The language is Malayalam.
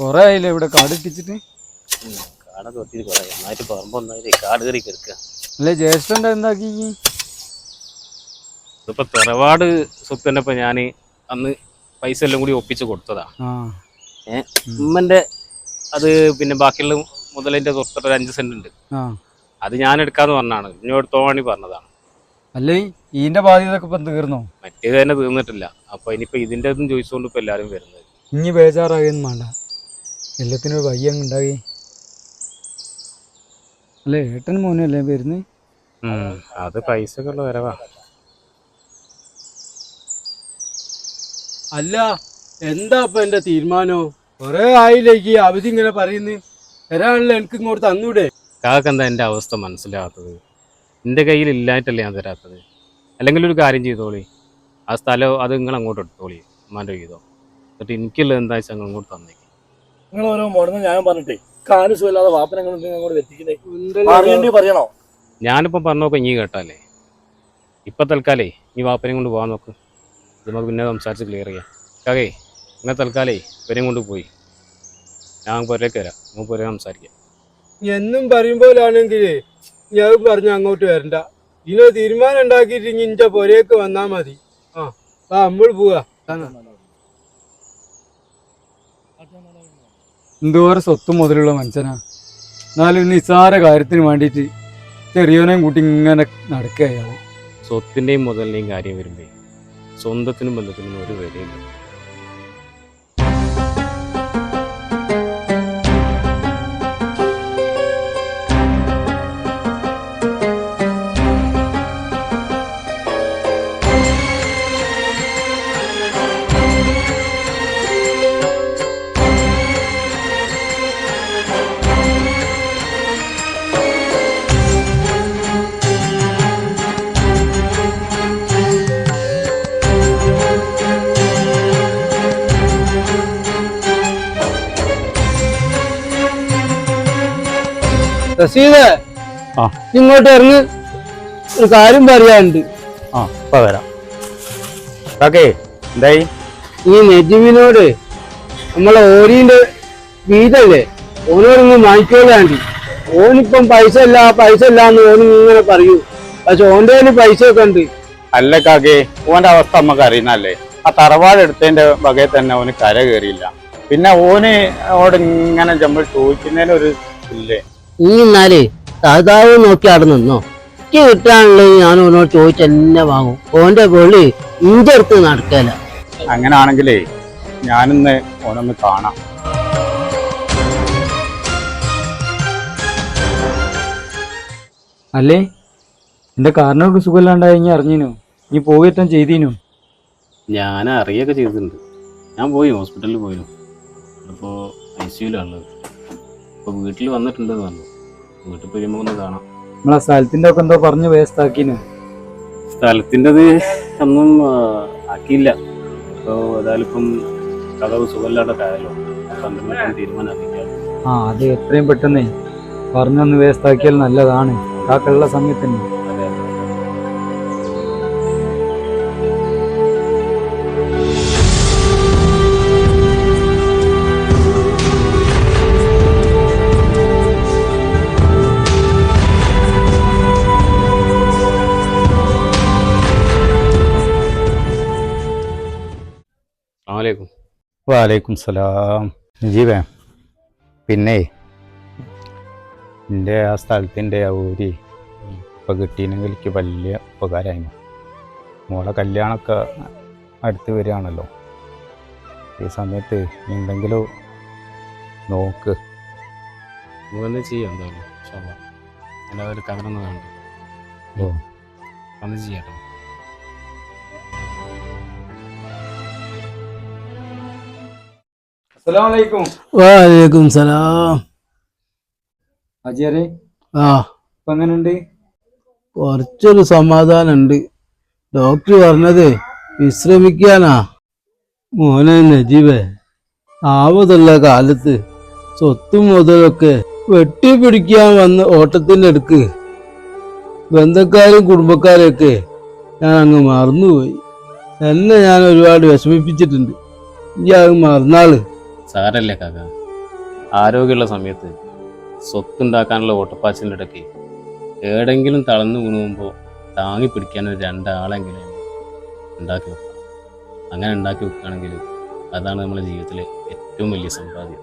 കൊറേ ആയില്ലേ ഇവിടെ കാട് ഇട്ടിച്ചിട്ട് കാടൊക്കെ ഒത്തിരി കുറേ. നന്നായിട്ട് പറമ്പൊന്നായിട്ട് കാട് കയറി കിടക്കുക അല്ലേ ജ്യേഷ്ഠന്റെ എന്താക്കി ഇതിപ്പോ തറവാട് സ്വത്ത് തന്നെ ഇപ്പൊ ഞാൻ അന്ന് പൈസ എല്ലാം കൂടി ഒപ്പിച്ച് കൊടുത്തതാ. ആ. ഏഹ് ഉമ്മന്റെ അത് പിന്നെ ബാക്കിയുള്ള മുതലിന്റെ തൊട്ടൊരു ഒരു അഞ്ച് സെന്റ് ഉണ്ട്. ആ. അത് ഞാൻ എടുക്കാന്ന് പറഞ്ഞാണ്. ഇന്നോട് തോണി പറഞ്ഞതാണ്. അല്ലേ ഈന്റെ ബാധ്യത ഒക്കെ ഇപ്പം തീർന്നോ? മറ്റേത് തന്നെ തീർന്നിട്ടില്ല. അപ്പൊ ഇനിയിപ്പോ ഇതിന്റെ ഇതും ചോദിച്ചുകൊണ്ട് ഇപ്പൊ എല്ലാരും വരുന്നത്. ഇനി ബേജാറാകുന്നു വേണ്ട. എല്ലാത്തിനും ഒരു വയ്യ അങ്ങ് ഉണ്ടാകേ അല്ലേ ഏട്ടൻ മോനല്ലേ വരുന്നത് അത് പൈസ ഒക്കെ ഉള്ള വരവാ. അല്ല എന്താ ഇപ്പൊ എന്റെ തീരുമാനോ? കൊറേ ആയില്ലേക്ക് അവധി ഇങ്ങനെ പറയുന്നു? തരാണല്ലോ എനിക്ക് ഇങ്ങോട്ട് തന്നൂടെ? കാക്കെന്താ എന്റെ അവസ്ഥ മനസ്സിലാകാത്തത് എന്റെ കയ്യിൽ ഇല്ലായിട്ടല്ലേ ഞാൻ തരാത്തത്? അല്ലെങ്കിൽ ഒരു കാര്യം ചെയ്തോളി. ആ സ്ഥലം അത് നിങ്ങൾ അങ്ങോട്ട് എടുത്തോളി ഉമ്മാന്റെ ചെയ്തോ എന്നിട്ട് എനിക്കുള്ളത് എന്താ വെച്ചാൽ അങ്ങോട്ട് തന്നേക്ക്. നിങ്ങൾ ഓരോ മോഡൽ ഞാൻ പറഞ്ഞിട്ടേ കാൽ സുഖമില്ലാതെ വാപ്പനെ അങ്ങോട്ട് എത്തിക്കുന്നേ അറിയേണ്ടി പറയണോ? ഞാനിപ്പോൾ പറഞ്ഞൊക്കെ ഇനി കേട്ടാലേ. ഇപ്പൊ തൽക്കാലേ ഈ വാപ്പനെയും കൊണ്ട് പോകാൻ നോക്ക്. നമുക്ക് പിന്നെ സംസാരിച്ച് ക്ലിയർ ചെയ്യാം. കാക്കേ ഇങ്ങനെ തൽക്കാലേ ഇവരെയും കൊണ്ട് പോയി. ഞാൻ പുരേക്ക് വരാം. നമുക്ക് പുരേ സംസാരിക്കാം. എന്നും പറയുമ്പോലാണെങ്കിൽ ഞാൻ പറഞ്ഞ അങ്ങോട്ട് വരണ്ട. ഇനി തീരുമാനം ഉണ്ടാക്കിയിട്ട് ഇനി ഇന്റെ പുരേക്ക് വന്നാ മതി. ആ ആ നമ്മൾ പോവാ. എന്തോരം സ്വത്തും മുതലുള്ള മനുഷ്യനാ. എന്നാലും നിസ്സാര കാര്യത്തിന് വേണ്ടിയിട്ട് ചെറിയവനെയും കൂട്ടി ഇങ്ങനെ നടക്കുക അയാൾ സ്വത്തിന്റെയും മുതലിന്റെയും കാര്യം വരുമ്പോൾ സ്വന്തത്തിനും ബന്ധത്തിനും ഒരു വിലയില്ല റസീദ് ആ. ഇങ്ങോട്ട് ഇറങ്ങി ഒരു കാര്യം പറയാനുണ്ട്. ആ ഇപ്പൊ വരാം. എന്തായി? ഈ നജീവിനോട് നമ്മളെ ഓരിന്റെ വീതല്ലേ ഓനോടൊന്ന് വാങ്ങിക്കോളാണ്ടി. ഓനിപ്പം പൈസ ഇല്ല പൈസ ഇല്ല എന്ന് ഓന് ഇങ്ങനെ പറയൂ. പക്ഷെ ഓന്റെ കയ്യിൽ പൈസ ഒക്കെ ഉണ്ട്. അല്ല കാക്കേ ഓന്റെ അവസ്ഥ നമുക്ക് അറിയുന്നല്ലേ ആ തറവാട് എടുത്തതിന്റെ വകയിൽ തന്നെ ഓന് കര കയറിയില്ല. പിന്നെ ഓന് അവിടെ ഇങ്ങനെ നമ്മൾ ചോദിക്കുന്നതിനൊരു ഇല്ലേ നീ എന്നാലേ സഹതാവ് നോക്കി അവിടെ നിന്നോ? എനിക്ക് കിട്ടാനുള്ളത് ഞാൻ ഓനോട് ചോദിച്ചെന്നെ വാങ്ങും. ഓന്റെ പൊള്ളി ഇന്റെ അടുത്ത് നടക്കല. അങ്ങനാണെങ്കിലേ ഞാനിന്ന് ഓനൊന്ന് കാണാം. അല്ലേ? എന്റെ കാരണമൊക്കെ സുഖമില്ലാണ്ടായി ഇനി അറിഞ്ഞിനു. നീ പോകറ്റം ചെയ്തീനു. ഞാൻ അറിയൊക്കെ ചെയ്തിട്ടുണ്ട്. ഞാൻ പോയി ഹോസ്പിറ്റലിൽ പോയിരുന്നു അപ്പോൾ ഐ സിയുലാണുള്ളത് അപ്പോൾ വീട്ടിൽ വന്നിട്ടുണ്ടെന്ന് പറഞ്ഞു. വീട്ടിൽ പോയി ഒന്ന് കാണാം. നമ്മളെ സ്ഥലത്തിന്റെ ഒക്കെ എന്തോ പറഞ്ഞു വേസ്റ്റാക്കിനു സ്ഥലത്തിന്റെത് ഒന്നും ആക്കിയില്ല. അപ്പോൾ ഏതായാലും ഇപ്പം കഥവ് സുഖമില്ലാത്ത കാര്യമല്ലോ അപ്പം എന്തെങ്കിലും തീരുമാനം ആ അത് എത്രയും പെട്ടെന്നേ പറഞ്ഞൊന്ന് വേസ്റ്റാക്കിയാൽ നല്ലതാണ്. കാക്കുള്ള സമയത്തന്നെ. അതെ വാലൈക്കും സലാം. ജീവേ പിന്നെ എന്റെ ആ സ്ഥലത്തിന്റെ ആ ഊരി ഇപ്പം കിട്ടിയില്ലെങ്കിൽ എനിക്ക് വലിയ ഉപകാരമായി മോളെ കല്യാണമൊക്കെ അടുത്ത് വരികയാണല്ലോ. ഈ സമയത്ത് എന്തെങ്കിലും നോക്ക്. ചെയ്യാം എന്തായാലും? ഓ. അന്ന് ചെയ്യാട്ടോ വാലേക്കും സലാം. അജിയരെ ആ. എങ്ങനെയുണ്ട്? കുറച്ചൊരു സമാധാനമുണ്ട്. ഡോക്ടർ പറഞ്ഞത് വിശ്രമിക്കാനാ. മോനെ നജീബേ ആവതുള്ള കാലത്ത് സ്വത്തും മുതലൊക്കെ വെട്ടിപ്പിടിക്കാൻ വന്ന ഓട്ടത്തിന്റെ അടുക്ക് ബന്ധക്കാരും കുടുംബക്കാരൊക്കെ ഞാൻ അങ്ങ് മറന്നുപോയി. എന്നെ ഞാൻ ഒരുപാട് വിഷമിപ്പിച്ചിട്ടുണ്ട്. ഇനി അത് മറന്നാൾ. സാരല്ലേ കാക്ക. ആരോഗ്യമുള്ള സമയത്ത് സ്വത്തുണ്ടാക്കാനുള്ള ഓട്ടപ്പാച്ചിന്റെ ഇടയ്ക്ക് ഏടെങ്കിലും തളർന്നു വീണു താങ്ങി പിടിക്കാൻ ഒരു രണ്ടാളെങ്കിലും ഉണ്ടാക്കി വെക്കുക അങ്ങനെ ഉണ്ടാക്കി വെക്കുകയാണെങ്കിൽ അതാണ് നമ്മുടെ ജീവിതത്തിലെ ഏറ്റവും വലിയ സമ്പാദ്യം.